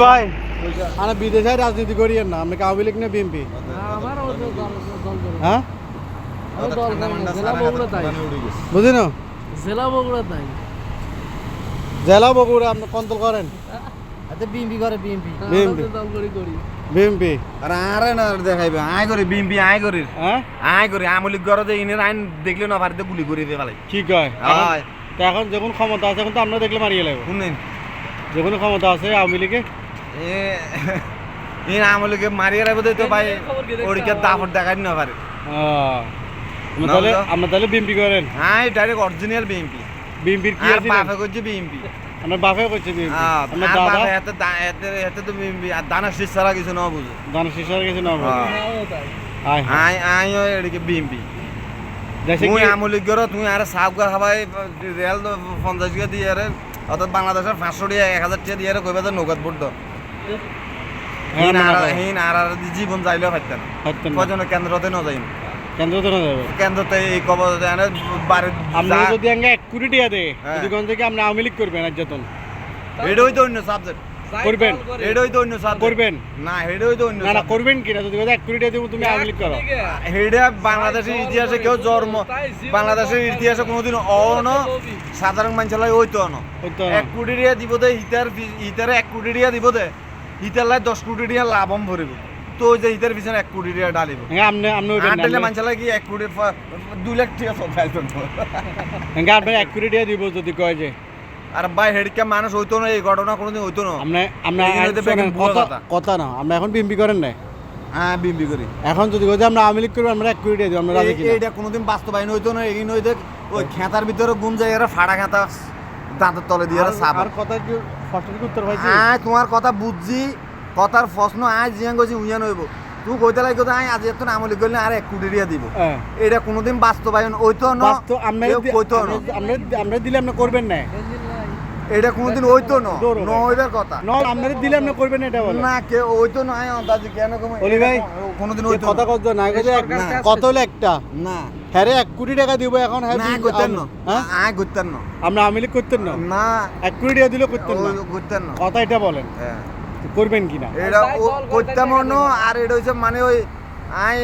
ভাই। আমরা বিদেশে রাজনীতি করি না আমরা আওয়ামী লীগ না বিএনপি। হ্যাঁ? আমি দল করি না। জেলা বগুড়া তাই। জেলা বগুড়া তাই। জেলা বগুড়া আপনি কন্ট্রোল করেন। আচ্ছা বিএমপি করে বিএমপি BNP দল করি করি। বিএনপি। আরে আরে না দেখাইবে। আয় করে বিএমপি আয় করে। হ্যাঁ? আয় করে আমলিক গড় যে ইনের আইন দেখলে না পারিতে গুলি করে দিয়ে ফেলাই কি কয়? এখন- আয়। তো এখন যখন ক্ষমতা আছে এখন তো আমরা দেখলে মারিয়ে লাগবে শুনেন। যখন ক্ষমতা আছে আওয়ামী লীগে এ ইন আমলিকে মারিয়ে রাখব তো ভাই ওদিকে দাপট দেখাই না পারে না, তাহলে না। আমরা তাহলে বিএনপি করেন। আয় ডাইরেক্ট অরিজিনাল বিএমপি। বিএনপির কি আছে? বাপে করছে বিএমপি। আমার বাপে করছে আমার দাদা বাপে এতে দা- এতে এতে তো বিএমপি। আর দানা শেষ ছাড়া কিছু না বুঝে। দানা শিশার গেছে না হ্যাঁ। আমিও তাই। আয়। আয় আয় বিএমপি। কি আমলিক গড় তুই আরে সাবগা খাবাই রেল তো পঞ্চাশ টাকা দিয়ে আরে অর্থাৎ বাংলাদেশের পাঁচশো টাকা এক হাজার টাকা দিয়ে আরে কইবা তো নৌকাত পড়তো হ্যাঁ, হিন আর আর আর জীবন যাইলেও পারতেন পারতেন কেন্দ্রতে ন যাইম কেন্দ্র না যাবে কেন্দ্রতে এই কবর এনে বাড়ি আমরা যদি আগে এক কোটি টাকা দেয় হ্যাঁ। থেকে আপনি আওয়ামী লীগ করবেন আর এটাই তো অন্য সাবজেক্ট করবেন। এটাই তো অন্য সাবজেক্ট করবেন। না এটাই তো অন্য না না করবেন কিনা? যদি কথা এক কোটি টাকা দেবো তুমি আওয়ামী লীগ করো। ঠিক হেডা বাংলাদেশের ইতিহাসে কেউ জন্ম বাংলাদেশের ইতিহাসে কোনোদিন অন। সাধারণ মানুষের ওই তো অন এক কোটি টাকা দিব দে হিতার হিতারে এক কোটি টাকা দিব দে। দশ কোটি টাকা লাভম ভরিব। তো ওই যে হিতার পিছনে এক কোটি টাকা ডালিব আপনি আপনি মানুষের এক কোটি দুই লাখ টাকা সব হ্যাঁ আপনি এক কোটি টাকা দিব যদি কয় যে। আর ভাই হেডকে মানুষ হইতো না এই ঘটনা কোনোদিন হইতো না। আপনি আপনি কথা কথা। না আমরা এখন বিএমপি করেন না হ্যাঁ বিম্বি করি। এখন যদি কই যে আমরা আওয়ামী লীগ করব আমরা এক কোটি টাকা দিব আমরা রাজি কোনোদিন বাস্তবায়ন হইতো না এই ওই খেতার ভিতরে গুম যায় এরা ফাড়া খেতা। দাঁতের তলে দিয়ে সাপ আর কথা কি সঠিক উত্তর পাইছি? আয় তোমার কথা বুঝছি। কথার প্রশ্ন আয় জিয়ান কইছি উইয়ান হইব। তুই কইতে লাগি কথা আয় আজ এত আমলি করলে আর এক কোটি দিয়া দিব। হ্যাঁ এটা কোনোদিন বাস্তবায়ন হইতো না বাস্তব আমরা কইতো না। আমরা আমরা দিলে আপনি করবেন না। নাই। এটা কোনোদিন হইতো না দৌড়ো। ন ভাই। হইবার কথা। ন আমরা দিলে আপনি করবেন না এটা বলে। না কে হইতো না আয় আন্দাজে কেন কম অলি ভাই, কোনোদিন হইতো কথা না কত না কত হলো একটা? না। হ্যাঁ রে এক কোটি টাকা দিব এখন হ্যাঁ না করতেন না। হ্যাঁ? আয় করতেন না। আমরা আওয়ামী লীগ করতেন না? না। এক কোটি টাকা দিলেও করতেন না? করতেন না। কথা এটা বলেন। হ্যাঁ। করবেন কিনা? এটা দল করতাম করতে না আর এটা হচ্ছে মানে ওই আই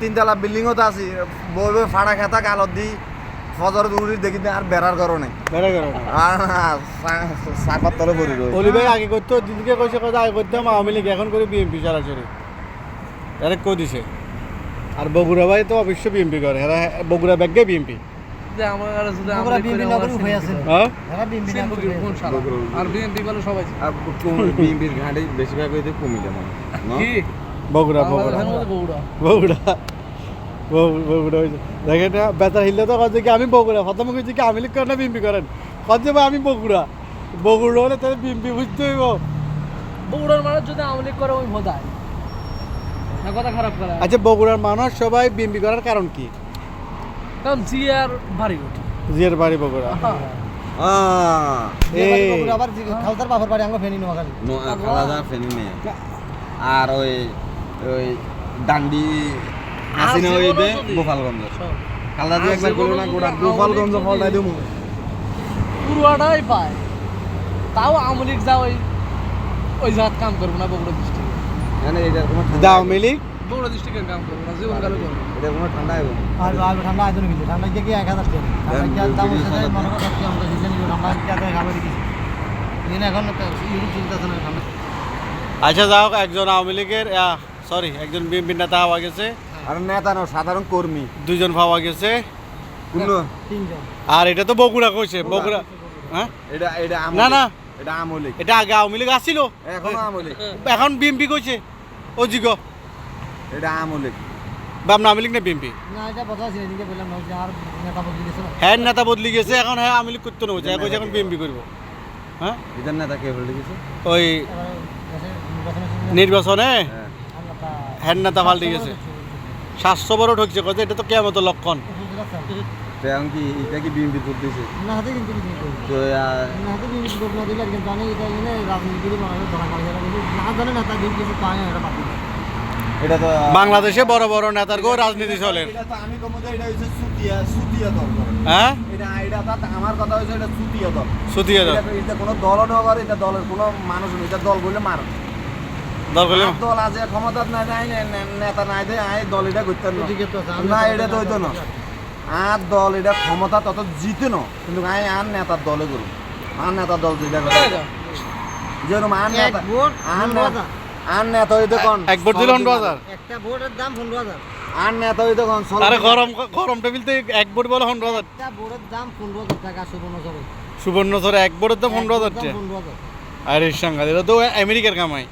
তিনতলা বিল্ডিং তো আছি। বই ফাড়া খেতা কালত দি ফজর দৌড়ি দেখি আর বেড়ার কারণে বেড়া করো না। আর সাপার তলে পড়ি রই অলি ভাই আগে করতো দিদিকে কইছে কথা আগে করতাম আওয়ামী লীগ এখন করে বিএনপি সরাসরি এরা কই দিছে? আর বগুড়া ভাই তো অবশ্য বিএনপি করে এরা বগুড়া ব্যাগে বিএনপি যে আমার আর যদি আমরা BNP না করে উভয় আছে। হ্যাঁ? এরা বিএমপি কি বগুড়া বগুড়া। বগুড়া। বগুড়া। দেখেন না বেতার হিললে তো কথা কি আমি বগুড়া প্রথমে কইছি কি আমি লিখ করেন না বিএমপি করেন। কথা ভাই আমি বগুড়া। বগুড়া হলে তাহলে বিএমপি বুঝতে হইব। বগুড়ার মানুষ যদি আওয়ামী লীগ করে ওই ভোদায়। কথা খারাপ করে। আচ্ছা বগুড়ার মানুষ সবাই বিএমপি করার কারণ কি? কারণ জিয়ার উঠে জিয়ার বাড়ি বগুড়া। এই আবার খালতার বাপর বাড়ি আমরা ফেনি নোয়াখালী। খালাদা ফেনি নেই আর ওই ওই ডান্ডি আসি ওই দে গোপালগঞ্জ। খালাদা একবার করল না গোটা গোপালগঞ্জ ফলটাই দেবো। পুরোটাই পায়। তাও আওয়ামী লীগ যা ওই ওই জাত কাম করব না বগুড়া মানে এটার কোনো ঠান্ডা দাও মিলিক বগুড়া ডিস্ট্রিক্টের কাম করব না জীবন কালে করব এটার কোনো ঠান্ডা হবে না। আর আর ঠান্ডা আয়তন কিছু ঠান্ডা কি এক হাজার টাকা ঠান্ডা গিয়ে দাম হচ্ছে মনে করো কি আমরা দিলেন ঠান্ডা গিয়ে তো খাবার দিছি। দিন এখন ইউরোপ চলতেছে না ঠান্ডা। আচ্ছা যাও একজন আওয়ামী লীগের সরি একজন বিএনপি নেতা হওয়া গেছে। আর নেতা না সাধারণ কর্মী। দুজন পাওয়া গেছে। তিনজন। আর এটা তো বগুড়া কইছে বগুড়া। হ্যাঁ? এটা এটা না, না। এটা আমলিক এটা আগে আওয়ামী লীগ আসছিল এখনও আমলিক এখন বিএমপি কইছে। ও জিগ এটা আমলিক আপনার আওয়ামী লীগ না বিএমপি না এটা কথা ছিল এদিকে বললাম না যে আর নেতা বদলে গেছে হ্যাঁ নেতা বদলি গেছে এখন হ্যাঁ আওয়ামী লীগ করতে না বলছে কইছে এখন বিএমপি করব হ্যাঁ এটার নেতা কে বলে গেছে? ওই নির্বাচনে হ্যাঁ নেতা হ্যাঁ পাল্টে গেছে। সাতশো বড় ঠকছে কথা এটা তো কেমন লক্ষণ। তো এখন কি এটা কি বিএমপি ভোট দিছে? না হাতে কিন্তু কিছু তো না হাতে ভোট না দিলে আর কিন্তু জানে এটা এনে রাজনীতি করে মানুষের ধরা যাবে। না জানে না তার পায় না এটা এটা তো বাংলাদেশে বড় বড় নেতারগো রাজনীতি চলেন এটা তো আমি কমতে এটা হচ্ছে সুতিয়া সুতিয়া দল হ্যাঁ? এটা এটা তা আমার কথা হচ্ছে এটা সুতিয়া দল। সুতিয়ে দাও এটা- কোনো দল নবার এটা দলের কোনো মানুষ নেই এটা দল বললে মার। দল দল আছে ক্ষমতা নাই নাই নে- নে- নেতা নাই দে আই দল এটা করতে না। না এটা তো হইতো না। আর দল এটা ক্ষমতা তত জিতে না কিন্তু আই আর নেতার দলে করুন। আর নেতার দল যেটা করে। যেরকম আর এক নেতা আর নেতা হাজার। আর নেতা হইতে কোন? এক ভোট দিলে পনেরো হাজার। একটা ভোটের দাম পনেরো হাজার। আর নেতা হইতে কোন? আরে গরম গরম টেবিল তো এক ভোট বলে পনেরো হাজার। একটা ভোটের দাম পনেরো হাজার টাকা সুবর্ণ চরে সুবর্ণ ধরে এক ভোটের তো পনেরো হাজার টাকা পনেরো হাজার। আরে সাংঘাত এটা তো আমেরিকার কামাই।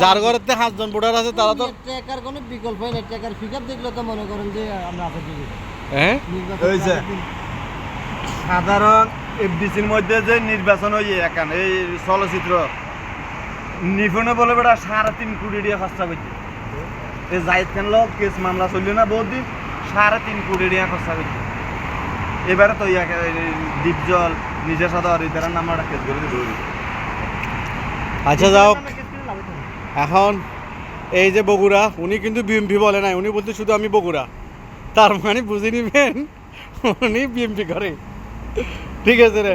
যার ঘরেতে সাতজন ভোটার আছে তারা তো ট্র্যাকার কোনো বিকল্প নেই। ট্র্যাকার পিক আপ দেখলে তো মনে করেন যে আমরা আপত্তি হ্যাঁ। সাধারণ এফডিসির মধ্যে যে নির্বাচন হই একান এই চলচ্চিত্র নিপুণে বলে বেটা সাড়ে তিন কোটি টাকা খরচা করছে এই জাহিদ খান লোক কেস মামলা চলল না বহুত দিন সাড়ে তিন কোটি টাকা খরচা করছে এবারে তো ইয়াকে দ্বীপজল নিজের সাথে অরিতার নাম্বারটা কেস করে দিল। আচ্ছা যাও। এখন এই যে বগুড়া উনি কিন্তু বিএমপি বলে নাই উনি বলতে শুধু আমি বগুড়া। তার মানে বুঝে নিবেন উনি বিএমপি করে। ঠিক আছে রে।